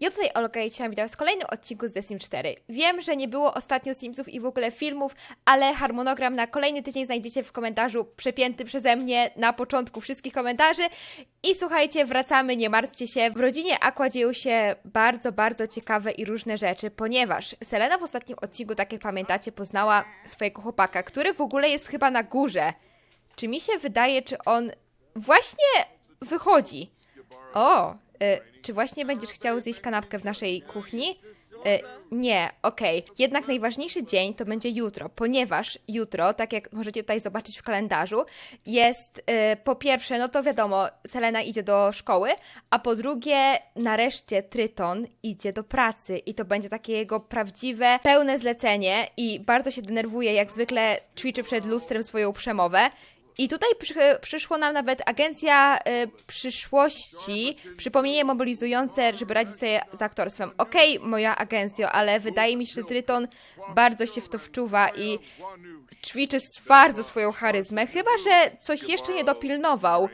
Ja tutaj Olga chciałam witam w kolejnym odcinku z The Sims 4. Wiem, że nie było ostatnio Simsów i w ogóle filmów, ale harmonogram na kolejny tydzień znajdziecie w komentarzu przepięty przeze mnie na początku wszystkich komentarzy. I słuchajcie, wracamy, nie martwcie się. W rodzinie Aqua dzieją się bardzo, bardzo ciekawe i różne rzeczy, ponieważ Selena w ostatnim odcinku, tak jak pamiętacie, poznała swojego chłopaka, który w ogóle jest chyba na górze. Czy mi się wydaje, czy on właśnie wychodzi? O, czy właśnie będziesz chciał zjeść kanapkę w naszej kuchni? Y, nie, okej. Jednak najważniejszy dzień to będzie jutro, ponieważ jutro, tak jak możecie tutaj zobaczyć w kalendarzu, jest y, po pierwsze, no to wiadomo, Selena idzie do szkoły, a po drugie, nareszcie Tryton idzie do pracy i to będzie takie jego prawdziwe, pełne zlecenie i bardzo się denerwuje, jak zwykle ćwiczy przed lustrem swoją przemowę. I tutaj przy, przyszło nam nawet agencja y, przyszłości, przypomnienie mobilizujące, żeby radzić sobie z aktorstwem. Okej, moja agencjo, ale wydaje mi się, że Tryton bardzo się w to wczuwa i ćwiczy bardzo swoją charyzmę, chyba że coś jeszcze nie dopilnował.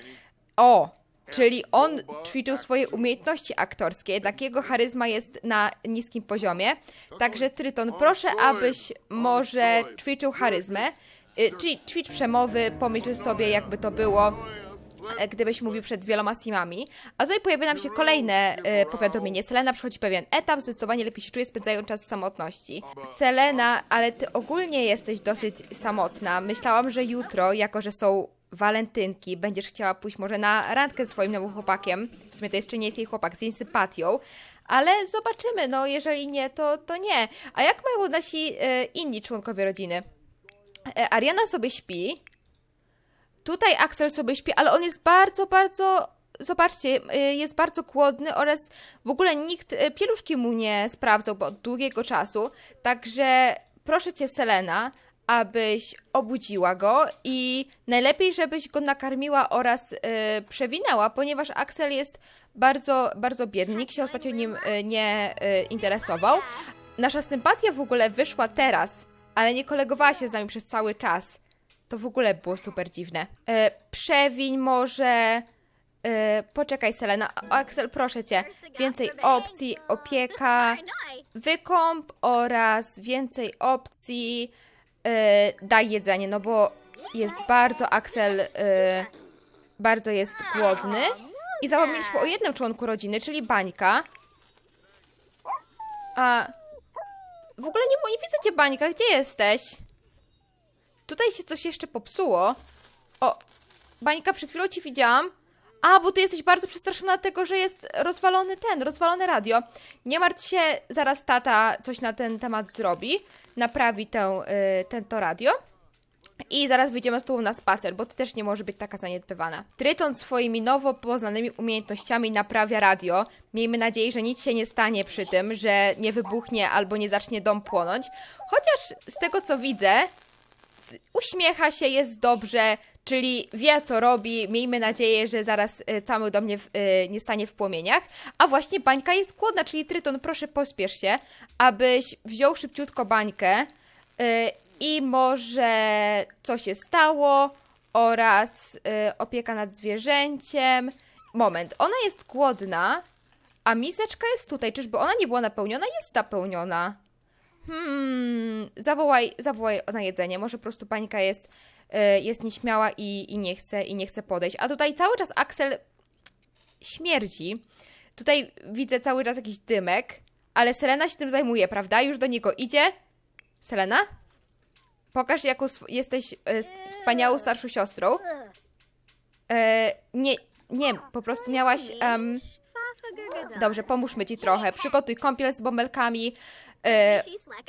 O, czyli on ćwiczył swoje umiejętności aktorskie, jednak jego charyzma jest na niskim poziomie. Także Tryton, proszę, abyś może ćwiczył charyzmę. Y, Czyli ćwicz przemowy, pomyśl sobie, jakby to było, e, gdybyś mówił przed wieloma simami. A tutaj pojawia nam się kolejne e, powiadomienie. Selena przechodzi pewien etap, zdecydowanie lepiej się czuje, spędzając czas w samotności. Selena, ale ty ogólnie jesteś dosyć samotna. Myślałam, że jutro, jako że są walentynki, będziesz chciała pójść może na randkę z swoim nowym chłopakiem. W sumie to jeszcze nie jest jej chłopak, z jej sympatią. Ale zobaczymy, no jeżeli nie, to, to nie. A jak mają nasi e, inni członkowie rodziny? E, Ariana sobie śpi. Tutaj Axel sobie śpi, ale on jest bardzo, bardzo. Zobaczcie, y, jest bardzo głodny oraz w ogóle nikt y, pieluszki mu nie sprawdzał od długiego czasu. Także proszę cię, Selena, abyś obudziła go i najlepiej, żebyś go nakarmiła oraz y, przewinęła, ponieważ Axel jest bardzo, bardzo biedny. Nikt się ostatnio nim y, nie y, interesował. Nasza sympatia w ogóle wyszła teraz, ale nie kolegowała się z nami przez cały czas. To w ogóle było super dziwne. E, przewiń może. E, poczekaj, Selena. Axel, proszę cię. Więcej opcji, opieka, wykąp oraz więcej opcji. E, daj jedzenie, no bo jest bardzo Axel. E, bardzo jest głodny. I zapomnieliśmy o jednym członku rodziny, czyli Bańka. A. W ogóle nie, nie widzę cię, Bańka. Gdzie jesteś? Tutaj się coś jeszcze popsuło. O, Bańka, przed chwilą ci widziałam. A, bo ty jesteś bardzo przestraszona tego, że jest rozwalony ten, rozwalone radio. Nie martw się, zaraz tata coś na ten temat zrobi. Naprawi tę, y, ten to radio. I zaraz wyjdziemy z tobą na spacer, bo ty też nie może być taka zaniedbywana. Tryton swoimi nowo poznanymi umiejętnościami naprawia radio. Miejmy nadzieję, że nic się nie stanie przy tym, że nie wybuchnie albo nie zacznie dom płonąć. Chociaż z tego co widzę, uśmiecha się, jest dobrze, czyli wie co robi. Miejmy nadzieję, że zaraz e, cały dom nie, e, nie stanie w płomieniach. A właśnie bańka jest głodna, czyli Tryton, proszę pospiesz się, abyś wziął szybciutko bańkę e, i może co się stało oraz e, opieka nad zwierzęciem. Moment, ona jest głodna, a miseczka jest tutaj. Czyżby ona nie była napełniona? Jest napełniona. Hmm, zawołaj, zawołaj na jedzenie. Może po prostu panika jest, y, jest nieśmiała i, i nie chce i nie chce podejść. A tutaj cały czas Axel śmierdzi. Tutaj widzę cały czas jakiś dymek, ale Selena się tym zajmuje, prawda? Już do niego idzie. Selena? Pokaż, jaką jesteś s- wspaniałą starszą siostrą. E, nie, nie, po prostu miałaś. em, dobrze, pomóżmy ci trochę. Przygotuj kąpiel z bąbelkami. E,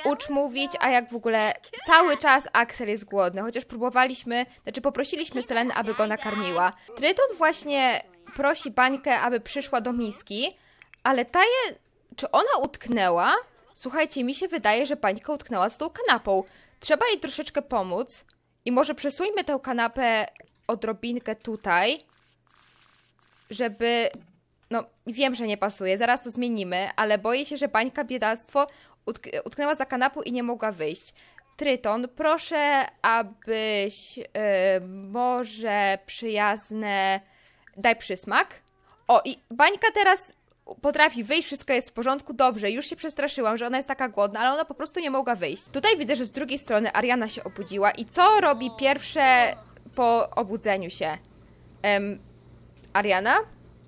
ucz mówić, a jak w ogóle cały czas Axel jest głodny, chociaż próbowaliśmy, znaczy poprosiliśmy Selenę, aby go nakarmiła. Tryton właśnie prosi bańkę, aby przyszła do miski, ale ta je, czy ona utknęła? Słuchajcie, mi się wydaje, że bańka utknęła z tą kanapą. Trzeba jej troszeczkę pomóc i może przesuńmy tę kanapę odrobinkę tutaj, żeby no, wiem, że nie pasuje, zaraz to zmienimy, ale boję się, że bańka biedactwo utk- utknęła za kanapą i nie mogła wyjść. Tryton, proszę, abyś y, może przyjazne. Daj przysmak. O, i bańka teraz potrafi wyjść, wszystko jest w porządku, dobrze, już się przestraszyłam, że ona jest taka głodna, ale ona po prostu nie mogła wyjść. Tutaj widzę, że z drugiej strony Ariana się obudziła i co robi pierwsze po obudzeniu się? Em, Ariana?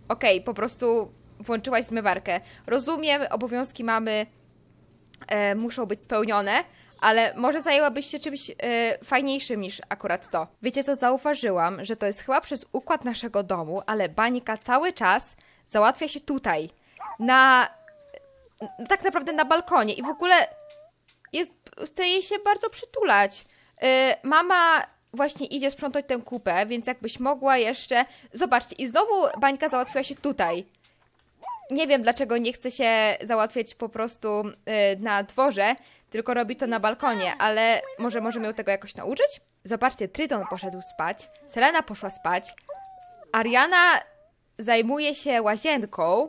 Okej, po prostu włączyłaś zmywarkę. Rozumiem, obowiązki mamy e, muszą być spełnione, ale może zajęłabyś się czymś e, fajniejszym niż akurat to. Wiecie co, zauważyłam, że to jest chyba przez układ naszego domu, ale bańka cały czas załatwia się tutaj, na... tak naprawdę na balkonie i w ogóle jest, chce jej się bardzo przytulać. E, mama właśnie idzie sprzątać tę kupę, więc jakbyś mogła jeszcze... Zobaczcie, i znowu bańka załatwiła się tutaj nie wiem dlaczego nie chce się załatwiać po prostu y, na dworze, tylko robi to na balkonie, ale może możemy ją tego jakoś nauczyć? Zobaczcie, Tryton poszedł spać, Selena poszła spać, Ariana zajmuje się łazienką,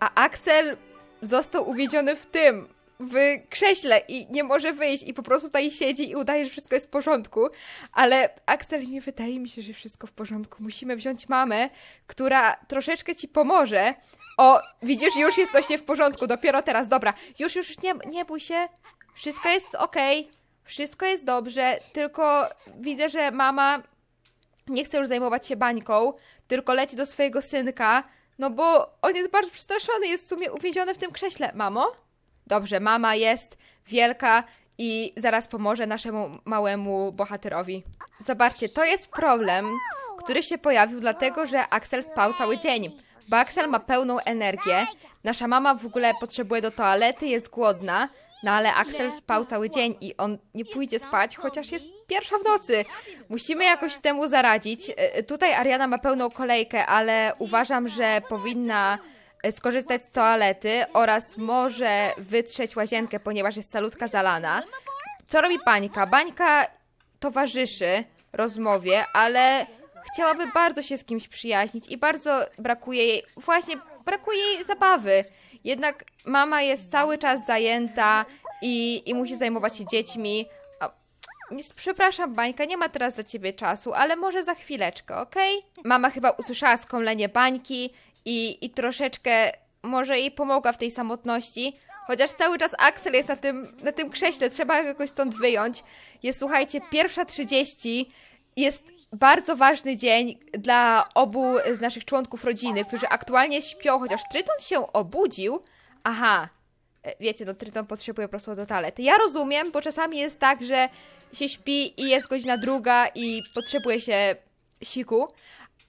a Axel został uwiedziony w tym, w krześle i nie może wyjść i po prostu tutaj siedzi i udaje, że wszystko jest w porządku, ale Axel nie wydaje mi się, że wszystko w porządku. Musimy wziąć mamę, która troszeczkę ci pomoże. O, widzisz, już jest coś nie w porządku, dopiero teraz, dobra, już, już, nie, nie bój się, wszystko jest okej, wszystko jest dobrze, tylko widzę, że mama nie chce już zajmować się bańką, tylko leci do swojego synka, no bo on jest bardzo przestraszony, jest w sumie uwięziony w tym krześle. Mamo? Dobrze, mama jest wielka i zaraz pomoże naszemu małemu bohaterowi. Zobaczcie, to jest problem, który się pojawił dlatego, że Axel spał cały dzień. Bo Axel ma pełną energię, nasza mama w ogóle potrzebuje do toalety, jest głodna, no ale Axel spał cały dzień i on nie pójdzie spać, chociaż jest pierwsza w nocy. Musimy jakoś temu zaradzić. E, Tutaj Ariana ma pełną kolejkę, ale uważam, że powinna e, skorzystać z toalety oraz może wytrzeć łazienkę, ponieważ jest calutka zalana. Co robi Bańka? Bańka towarzyszy rozmowie, ale chciałaby bardzo się z kimś przyjaźnić i bardzo brakuje jej, właśnie brakuje jej zabawy. Jednak mama jest cały czas zajęta i, i musi zajmować się dziećmi. Przepraszam, Bańka, nie ma teraz dla ciebie czasu, ale może za chwileczkę, okej? Mama chyba usłyszała skomlenie Bańki i, i troszeczkę może jej pomogła w tej samotności. Chociaż cały czas Axel jest na tym, na tym krześle, trzeba go jakoś stąd wyjąć. Jest, słuchajcie, pierwsza 30, jest bardzo ważny dzień dla obu z naszych członków rodziny, którzy aktualnie śpią, chociaż Tryton się obudził. Aha, E, wiecie, no Tryton potrzebuje po prostu do toalety. Ja rozumiem, bo czasami jest tak, że się śpi i jest godzina druga i potrzebuje się siku,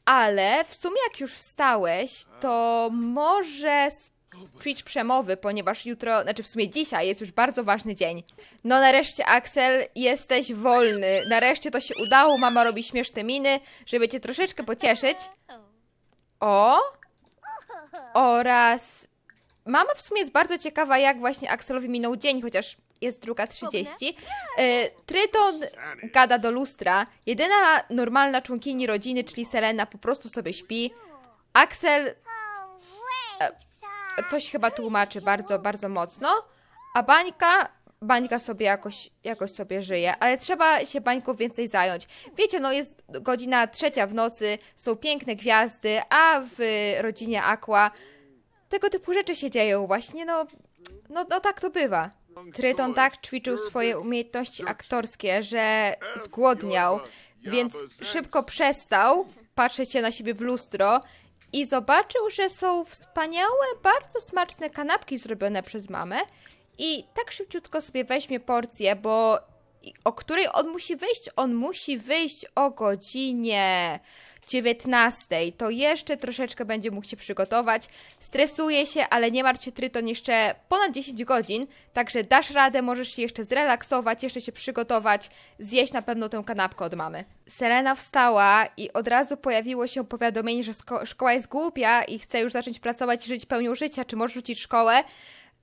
ale w sumie jak już wstałeś, to może speech przemowy, ponieważ jutro, znaczy w sumie dzisiaj jest już bardzo ważny dzień. No nareszcie Axel, jesteś wolny. Nareszcie to się udało, mama robi śmieszne miny, żeby cię troszeczkę pocieszyć. O! Oraz mama w sumie jest bardzo ciekawa, jak właśnie Axelowi minął dzień, chociaż jest druga 30. E, Tryton gada do lustra. Jedyna normalna członkini rodziny, czyli Selena, po prostu sobie śpi. Axel coś chyba tłumaczy bardzo, bardzo mocno, a Bańka, Bańka sobie jakoś, jakoś sobie żyje, ale trzeba się Bańką więcej zająć. Wiecie, no jest godzina trzecia w nocy, są piękne gwiazdy, a w rodzinie Aqua tego typu rzeczy się dzieją właśnie, no, no, no tak to bywa. Tryton tak ćwiczył swoje umiejętności aktorskie, że zgłodniał, więc szybko przestał patrzeć się na siebie w lustro i zobaczył, że są wspaniałe, bardzo smaczne kanapki zrobione przez mamę. I tak szybciutko sobie weźmie porcję, bo o której on musi wyjść? On musi wyjść o godzinie 19. To jeszcze troszeczkę będzie mógł się przygotować. Stresuje się, ale nie martw się, Tryton, jeszcze ponad 10 godzin, także dasz radę, możesz się jeszcze zrelaksować, jeszcze się przygotować, zjeść na pewno tę kanapkę od mamy. Selena wstała i od razu pojawiło się powiadomienie, że sko- szkoła jest głupia i chce już zacząć pracować i żyć pełnią życia, czy może rzucić szkołę.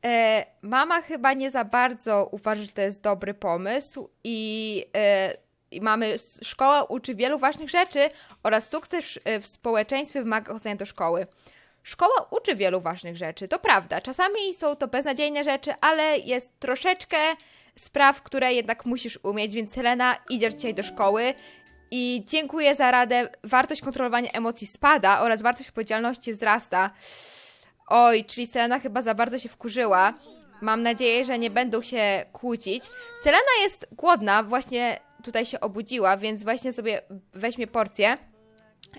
E, mama chyba nie za bardzo uważa, że to jest dobry pomysł i, e, i mamy szkoła uczy wielu ważnych rzeczy oraz sukces e, w społeczeństwie wymaga chodzenia do szkoły. Szkoła uczy wielu ważnych rzeczy, to prawda. Czasami są to beznadziejne rzeczy, ale jest troszeczkę spraw, które jednak musisz umieć, więc Helena, idziesz dzisiaj do szkoły i dziękuję za radę. Wartość kontrolowania emocji spada oraz wartość odpowiedzialności wzrasta. Oj, czyli Selena chyba za bardzo się wkurzyła. Mam nadzieję, że nie będą się kłócić. Selena jest głodna, właśnie tutaj się obudziła, więc właśnie sobie weźmie porcję.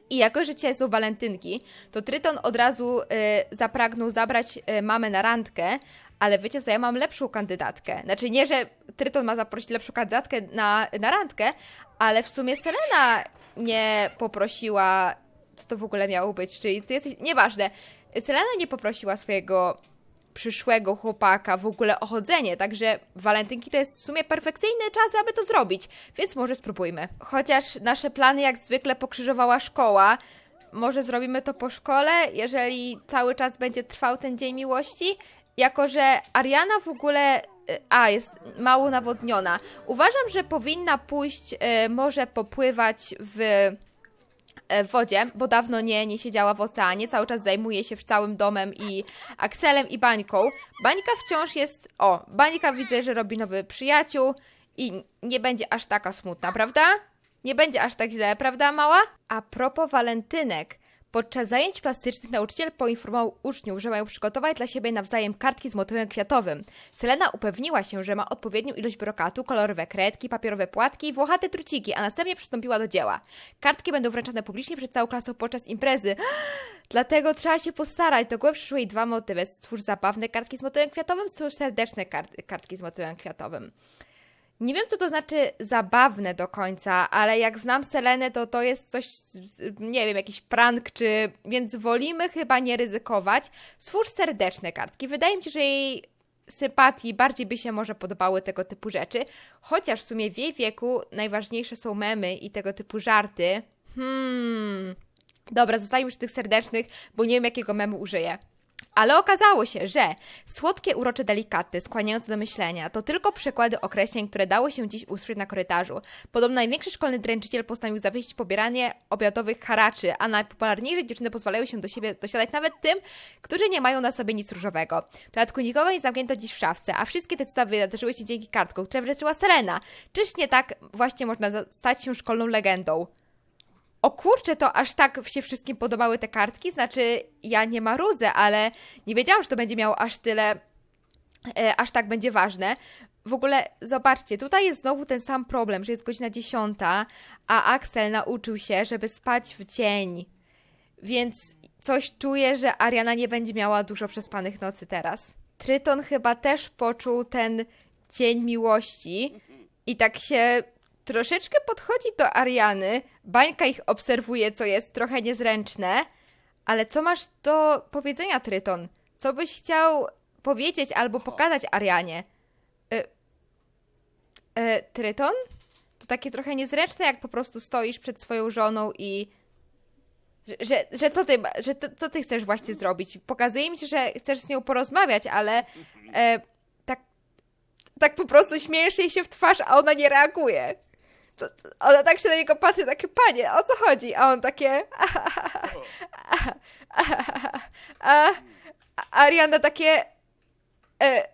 I jako, że dzisiaj są walentynki, to Tryton od razu y, zapragnął zabrać y, mamę na randkę, ale wiecie co, ja mam lepszą kandydatkę. Znaczy nie, że Tryton ma zaprosić lepszą kandydatkę na, na randkę, ale w sumie Selena nie poprosiła, co to w ogóle miało być, czyli ty jesteś, nieważne, Selena nie poprosiła swojego przyszłego chłopaka w ogóle o chodzenie, także walentynki to jest w sumie perfekcyjny czas, aby to zrobić, więc może spróbujmy. Chociaż nasze plany jak zwykle pokrzyżowała szkoła, może zrobimy to po szkole, jeżeli cały czas będzie trwał ten dzień miłości, jako że Ariana w ogóle, y, a jest mało nawodniona. Uważam, że powinna pójść y, może popływać w e, w wodzie, bo dawno nie, nie siedziała w oceanie, cały czas zajmuje się całym domem i Akselem i Bańką. Bańka wciąż jest, o, Bańka widzę, że robi nowy przyjaciół i nie będzie aż taka smutna, prawda? Nie będzie aż tak źle, prawda mała? A propos walentynek, podczas zajęć plastycznych nauczyciel poinformował uczniów, że mają przygotować dla siebie nawzajem kartki z motywem kwiatowym. Selena upewniła się, że ma odpowiednią ilość brokatu, kolorowe kredki, papierowe płatki i włochate truciki, a następnie przystąpiła do dzieła. Kartki będą wręczane publicznie przed całą klasą podczas imprezy. Dlatego trzeba się postarać. Do głowy przyszły jej dwa motywy. Stwórz zabawne kartki z motywem kwiatowym, stwórz serdeczne kart kartki z motywem kwiatowym. Nie wiem, co to znaczy zabawne do końca, ale jak znam Selenę, to to jest coś, nie wiem, jakiś prank, czy... Więc wolimy chyba nie ryzykować. Stwórz serdeczne kartki. Wydaje mi się, że jej sympatii bardziej by się może podobały tego typu rzeczy, chociaż w sumie w jej wieku najważniejsze są memy i tego typu żarty. Hmm... Dobra, zostańmy przy tych serdecznych, bo nie wiem, jakiego memu użyję. Ale okazało się, że słodkie, urocze, delikatne, skłaniające do myślenia to tylko przykłady określeń, które dało się dziś usłyszeć na korytarzu. Podobno największy szkolny dręczyciel postanowił zawiesić pobieranie obiadowych haraczy, a najpopularniejsze dziewczyny pozwalają się do siebie dosiadać nawet tym, którzy nie mają na sobie nic różowego. W dodatku nikogo nie zamknięto dziś w szafce, a wszystkie te cuda wydarzyły się dzięki kartkom, które wręczyła Selena. Czyż nie tak właśnie można stać się szkolną legendą? O kurczę, to aż tak się wszystkim podobały te kartki? Znaczy, ja nie marudzę, ale nie wiedziałam, że to będzie miało aż tyle, e, aż tak będzie ważne. W ogóle, zobaczcie, tutaj jest znowu ten sam problem, że jest godzina 10, a Axel nauczył się, żeby spać w dzień. Więc coś czuję, że Ariana nie będzie miała dużo przespanych nocy teraz. Tryton chyba też poczuł ten dzień miłości i tak się troszeczkę podchodzi do Ariany. Bańka ich obserwuje, co jest trochę niezręczne. Ale co masz do powiedzenia, Tryton? Co byś chciał powiedzieć albo pokazać Arianie? Y, Tryton? To takie trochę niezręczne, jak po prostu stoisz przed swoją żoną i że, że, że, co, ty, że ty, co ty chcesz właśnie zrobić? Pokazuje mi się, że chcesz z nią porozmawiać, ale e, tak, tak po prostu śmiejesz jej się w twarz, a ona nie reaguje. Ona tak się na niego patrzy, takie, panie, o co chodzi? A on takie... A, takie... E,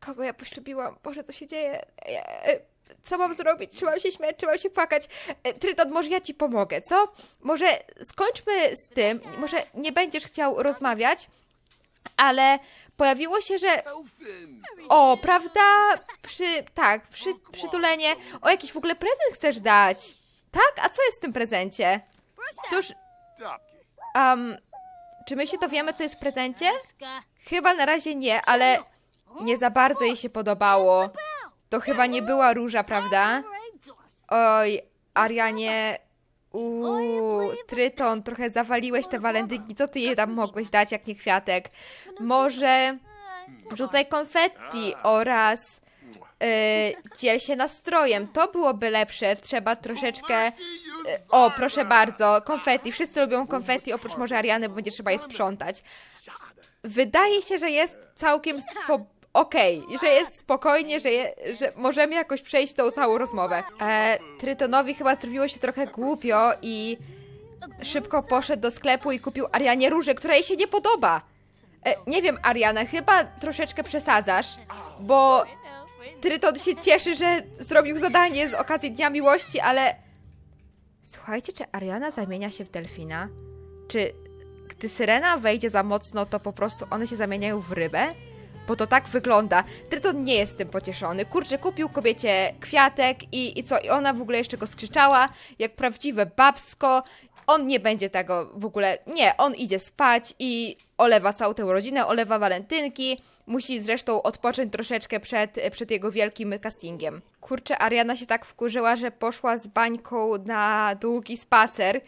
kogo ja poślubiłam? Boże, co się dzieje? E, e, co mam zrobić? Czy mam się śmiać? Czy mam się płakać? E, Tryton, może ja ci pomogę, co? Może skończmy z tym, może nie będziesz chciał rozmawiać, ale pojawiło się, że o, prawda? Przy, tak, przy, przytulenie. O, jakiś w ogóle prezent chcesz dać? Tak? A co jest w tym prezencie? Cóż, um, czy my się dowiemy, co jest w prezencie? Chyba na razie nie, ale nie za bardzo jej się podobało. To chyba nie była róża, prawda? Oj, Arianie, uuu, Tryton, trochę zawaliłeś te walentynki. Co ty jej tam mogłeś dać, jak nie kwiatek? Może rzucaj konfetti oraz yy, dziel się nastrojem. To byłoby lepsze. Trzeba troszeczkę... Yy, o, proszę bardzo, konfetti. Wszyscy lubią konfetti, oprócz może Ariany, bo będzie trzeba je sprzątać. Wydaje się, że jest całkiem swo- okej, że jest spokojnie, że, je, że możemy jakoś przejść tą całą rozmowę. E, Trytonowi chyba zrobiło się trochę głupio i szybko poszedł do sklepu i kupił Arianie różę, która jej się nie podoba. E, nie wiem, Ariana, chyba troszeczkę przesadzasz, bo Tryton się cieszy, że zrobił zadanie z okazji Dnia Miłości, ale... Słuchajcie, czy Ariana zamienia się w delfina? Czy gdy syrena wejdzie za mocno, to po prostu one się zamieniają w rybę? Bo to tak wygląda. Tryton nie jest tym pocieszony. Kurczę, kupił kobiecie kwiatek i, i co? I ona w ogóle jeszcze go skrzyczała, jak prawdziwe babsko. On nie będzie tego w ogóle. Nie, on idzie spać i olewa całą tę rodzinę, olewa walentynki. Musi zresztą odpocząć troszeczkę przed, przed jego wielkim castingiem. Kurczę, Ariana się tak wkurzyła, że poszła z bańką na długi spacer.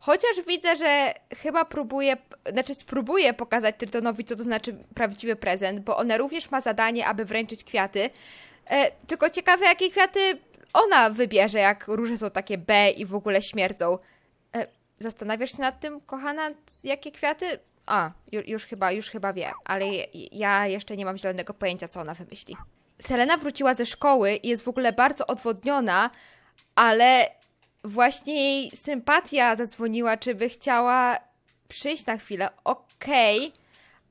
Chociaż widzę, że chyba próbuje, znaczy spróbuje pokazać Trytonowi, co to znaczy prawdziwy prezent, bo ona również ma zadanie, aby wręczyć kwiaty. E, tylko ciekawe, jakie kwiaty ona wybierze, jak róże są takie B i w ogóle śmierdzą. E, zastanawiasz się nad tym, kochana, jakie kwiaty? A, ju, już chyba, już chyba wie, ale ja jeszcze nie mam zielonego pojęcia, co ona wymyśli. Selena wróciła ze szkoły i jest w ogóle bardzo odwodniona, ale właśnie jej sympatia zadzwoniła, czy by chciała przyjść na chwilę. Okej, okay,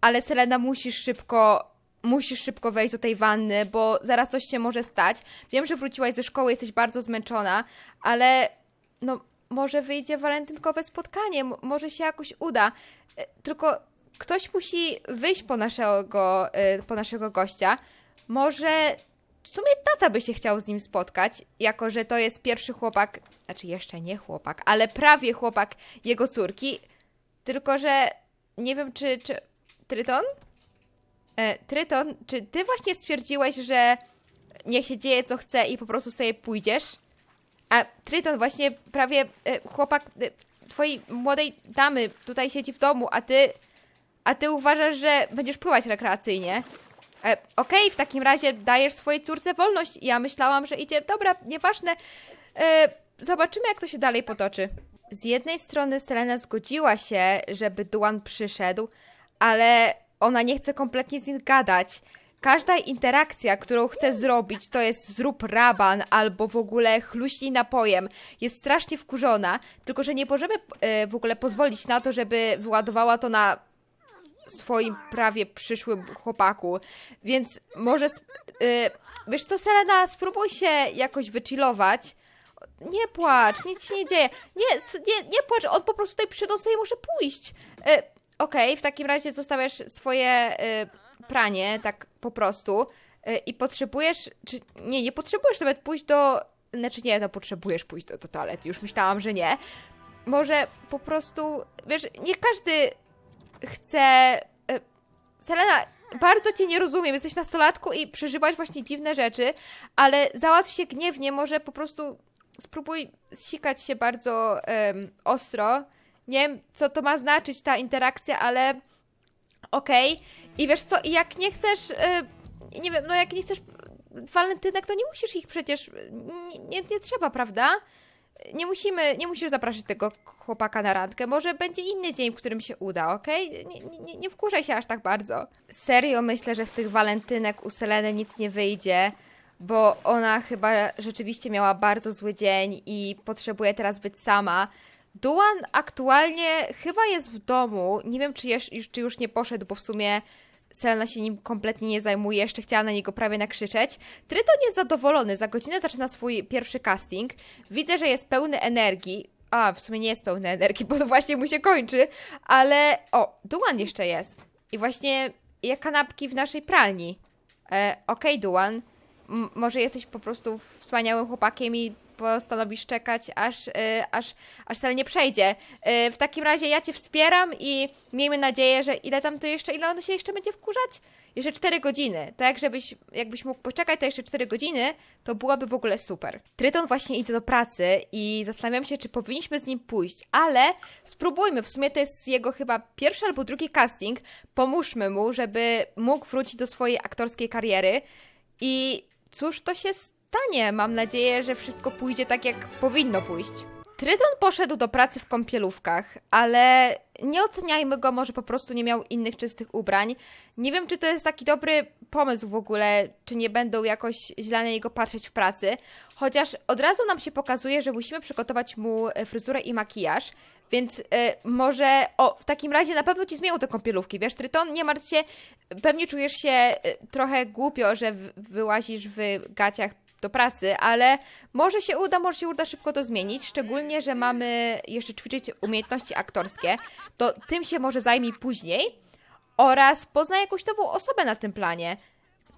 ale Selena musisz szybko, musisz szybko wejść do tej wanny, bo zaraz coś się może stać. Wiem, że wróciłaś ze szkoły, jesteś bardzo zmęczona, ale no może wyjdzie walentynkowe spotkanie, może się jakoś uda. E, tylko ktoś musi wyjść po naszego, e, po naszego gościa. Może w sumie tata by się chciał z nim spotkać, jako że to jest pierwszy chłopak, znaczy jeszcze nie chłopak, ale prawie chłopak jego córki. Tylko, że nie wiem, czy. czy Tryton? E, Tryton, czy ty właśnie stwierdziłeś, że niech się dzieje co chce i po prostu sobie pójdziesz? A Tryton, właśnie prawie e, chłopak e, twojej młodej damy tutaj siedzi w domu, a ty. A ty uważasz, że będziesz pływać rekreacyjnie? E, Okej, okay, w takim razie dajesz swojej córce wolność. Ja myślałam, że idzie. Dobra, nieważne. E, zobaczymy, jak to się dalej potoczy. Z jednej strony Selena zgodziła się, żeby Duan przyszedł, ale ona nie chce kompletnie z nim gadać. Każda interakcja, którą chce zrobić, to jest zrób raban albo w ogóle chluśnij napojem. Jest strasznie wkurzona, tylko że nie możemy e, w ogóle pozwolić na to, żeby wyładowała to na swoim prawie przyszłym chłopaku. Więc może, yy, wiesz co, Selena, spróbuj się jakoś wychillować. Nie płacz, nic się nie dzieje. Nie, nie, nie płacz, on po prostu tutaj przyszedł, sobie muszę pójść. Yy, Okej, okay, w takim razie zostawiasz swoje yy, pranie, tak po prostu. Yy, I potrzebujesz, czy nie, nie potrzebujesz nawet pójść do, znaczy nie, no potrzebujesz pójść do, do toalety, już myślałam, że nie. Może po prostu, wiesz, nie każdy chcę. E, Selena, bardzo cię nie rozumiem. Jesteś nastolatką i przeżywasz właśnie dziwne rzeczy, ale załatw się gniewnie, może po prostu spróbuj sikać się bardzo um, ostro. Nie wiem, co to ma znaczyć ta interakcja, ale okej. Okay. I wiesz co, jak nie chcesz, yy, nie wiem, no jak nie chcesz walentynek, to nie musisz ich przecież, nie, nie, nie trzeba, prawda? nie musimy, nie musisz zapraszać tego chłopaka na randkę. Może będzie inny dzień, w którym się uda, okej? Okay? Nie, nie, nie wkurzaj się aż tak bardzo. Serio myślę, że z tych walentynek u Seleny nic nie wyjdzie, bo ona chyba rzeczywiście miała bardzo zły dzień i potrzebuje teraz być sama. Duan aktualnie chyba jest w domu. Nie wiem, czy czy już nie poszedł, bo w sumie Selena się nim kompletnie nie zajmuje, jeszcze chciała na niego prawie nakrzyczeć. Tryton jest zadowolony, za godzinę zaczyna swój pierwszy casting. Widzę, że jest pełny energii. A, w sumie nie jest pełny energii, bo właśnie mu się kończy, ale... O, Duan jeszcze jest. I właśnie je kanapki w naszej pralni. E, Okej, okay, Duan, może jesteś po prostu wspaniałym chłopakiem i postanowisz czekać, aż, yy, aż, aż cel nie przejdzie. Yy, w takim razie ja Cię wspieram i miejmy nadzieję, że ile tam to jeszcze, ile on się jeszcze będzie wkurzać? Jeszcze 4 godziny. To jak żebyś, jakbyś mógł poczekać to jeszcze 4 godziny, to byłaby w ogóle super. Tryton właśnie idzie do pracy i zastanawiam się, czy powinniśmy z nim pójść, ale spróbujmy. W sumie to jest jego chyba pierwszy albo drugi casting. Pomóżmy mu, żeby mógł wrócić do swojej aktorskiej kariery. I cóż to się stanie. Mam nadzieję, że wszystko pójdzie tak, jak powinno pójść. Tryton poszedł do pracy w kąpielówkach, ale nie oceniajmy go, może po prostu nie miał innych czystych ubrań. Nie wiem, czy to jest taki dobry pomysł w ogóle, czy nie będą jakoś źle na niego patrzeć w pracy, chociaż od razu nam się pokazuje, że musimy przygotować mu e, fryzurę i makijaż, więc y, może, o, w takim razie na pewno ci zmienią te kąpielówki, wiesz, Tryton, nie martw się, pewnie czujesz się y, trochę głupio, że wyłazisz w gaciach do pracy, ale może się uda, może się uda szybko to zmienić, szczególnie, że mamy jeszcze ćwiczyć umiejętności aktorskie, to tym się może zajmij później oraz poznaj jakąś nową osobę na tym planie.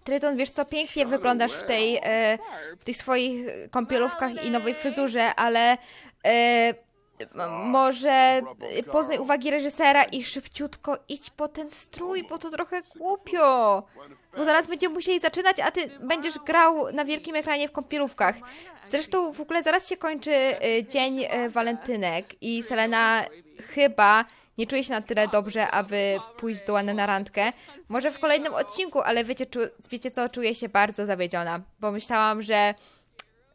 Tryton, wiesz co, pięknie wyglądasz w tej, e, w tych swoich kąpielówkach i nowej fryzurze, ale e, może poznaj uwagi reżysera i szybciutko idź po ten strój, bo to trochę głupio. Bo zaraz będziemy musieli zaczynać, a ty będziesz grał na wielkim ekranie w kąpielówkach. Zresztą w ogóle zaraz się kończy e, dzień e, walentynek i Selena chyba nie czuje się na tyle dobrze, aby pójść z Duanem na randkę. Może w kolejnym odcinku, ale wiecie, czu, wiecie co, czuję się bardzo zawiedziona, bo myślałam, że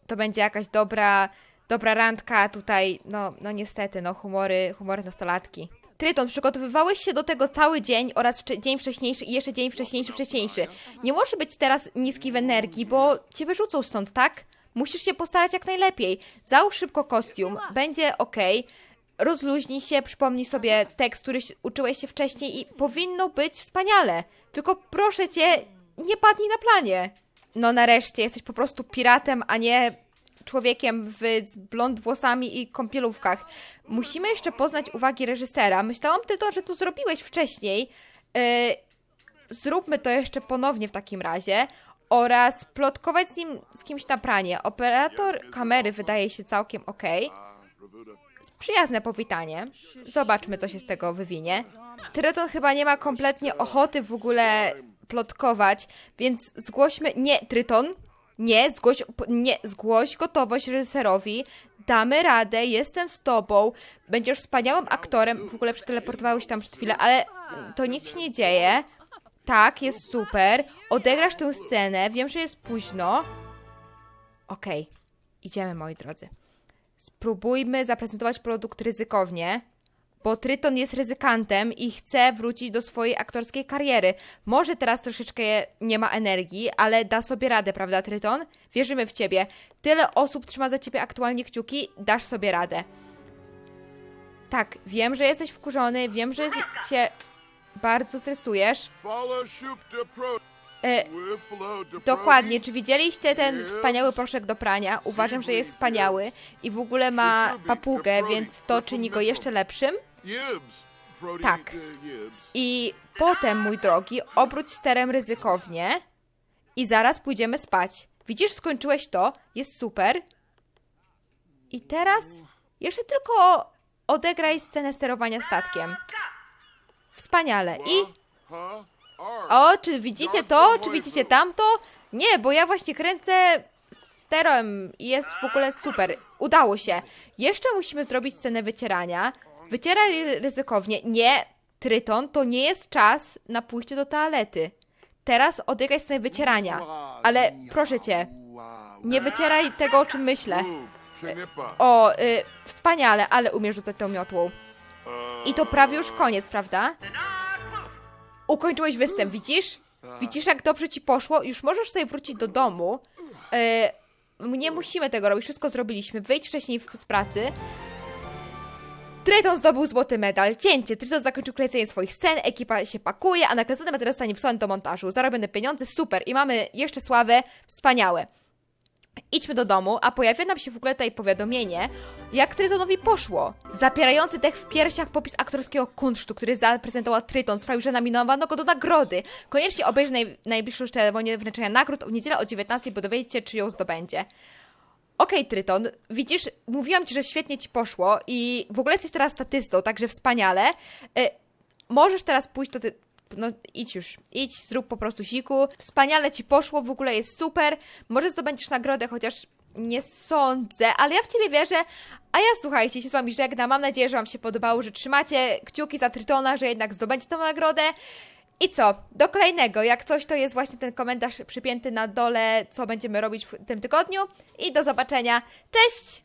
to będzie jakaś dobra, dobra randka, tutaj, no, no niestety, no humory, humory nastolatki. Tryton, przygotowywałeś się do tego cały dzień oraz dzień wcześniejszy i jeszcze dzień wcześniejszy, wcześniejszy. Nie może być teraz niski w energii, bo cię wyrzucą stąd, tak? Musisz się postarać jak najlepiej. Załóż szybko kostium, będzie ok. Rozluźnij się, przypomnij sobie tekst, który uczyłeś się wcześniej i powinno być wspaniale. Tylko proszę cię, nie padnij na planie. No nareszcie, jesteś po prostu piratem, a nie człowiekiem w, blond włosami i kąpielówkach. Musimy jeszcze poznać uwagi reżysera. Myślałam tylko, że to zrobiłeś wcześniej. Yy, zróbmy to jeszcze ponownie w takim razie. Oraz plotkować z nim z kimś na pranie. Operator kamery wydaje się całkiem ok. Przyjazne powitanie. Zobaczmy, co się z tego wywinie. Tryton chyba nie ma kompletnie ochoty w ogóle plotkować, więc zgłośmy. Nie, Tryton! Nie, zgłoś, nie, zgłoś gotowość reżyserowi. Damy radę, jestem z tobą. Będziesz wspaniałym aktorem. W ogóle przeteleportowałeś tam przed chwilę, ale to nic się nie dzieje. Tak, jest super. Odegrasz tę scenę. Wiem, że jest późno. Okej, idziemy, moi drodzy. Spróbujmy zaprezentować produkt ryzykownie, bo Tryton jest ryzykantem i chce wrócić do swojej aktorskiej kariery. Może teraz troszeczkę nie ma energii, ale da sobie radę, prawda, Tryton? Wierzymy w ciebie. Tyle osób trzyma za ciebie aktualnie kciuki, dasz sobie radę. Tak, wiem, że jesteś wkurzony, wiem, że się bardzo stresujesz. Follow. E, Dokładnie, czy widzieliście ten wspaniały proszek do prania? Uważam, że jest wspaniały i w ogóle ma papugę, więc to czyni go jeszcze lepszym. Tak. I potem, mój drogi, obróć sterem ryzykownie i zaraz pójdziemy spać. Widzisz, skończyłeś to, jest super. I teraz jeszcze tylko odegraj scenę sterowania statkiem. Wspaniale. I. O, czy widzicie to? Czy widzicie tamto? Nie, bo ja właśnie kręcę sterem i jest w ogóle super. Udało się. Jeszcze musimy zrobić scenę wycierania. Wycieraj ry- ryzykownie. Nie, Tryton, to nie jest czas na pójście do toalety. Teraz odegraj scenę wycierania. Ale proszę cię, nie wycieraj tego, o czym myślę. O, y, wspaniale, ale umiesz rzucać tą miotłą. I to prawie już koniec, prawda? Ukończyłeś występ, widzisz? Widzisz, jak dobrze ci poszło? Już możesz sobie wrócić do domu. E, nie musimy tego robić, wszystko zrobiliśmy. Wyjdź wcześniej z pracy. Tryton zdobył złoty medal. Cięcie. Tryton zakończył kręcenie swoich scen, ekipa się pakuje, a nakręcony materiał zostanie wysłany do montażu. Zarobione pieniądze, super. I mamy jeszcze sławę, wspaniałe. Idźmy do domu, a pojawia nam się w ogóle tutaj powiadomienie, jak Trytonowi poszło. Zapierający dech w piersiach popis aktorskiego kunsztu, który zaprezentował Tryton, sprawił, że nominowano go do nagrody. Koniecznie obejrzyj naj, najbliższą ceremonię wręczenia nagród w niedzielę o 19, by dowiedzieć się, czy ją zdobędzie. Okej, Tryton, widzisz, mówiłam ci, że świetnie ci poszło i w ogóle jesteś teraz statystą, także wspaniale. E, możesz teraz pójść do. No idź już, idź, zrób po prostu siku. Wspaniale ci poszło, w ogóle jest super. Może zdobędziesz nagrodę, chociaż nie sądzę, ale ja w ciebie wierzę. A ja słuchajcie, się z wami żegnam. Mam nadzieję, że wam się podobało, że trzymacie kciuki za Trytona, że jednak zdobędzie tę nagrodę. I co? Do kolejnego. Jak coś, to jest właśnie ten komentarz przypięty na dole, co będziemy robić w tym tygodniu. I do zobaczenia. Cześć!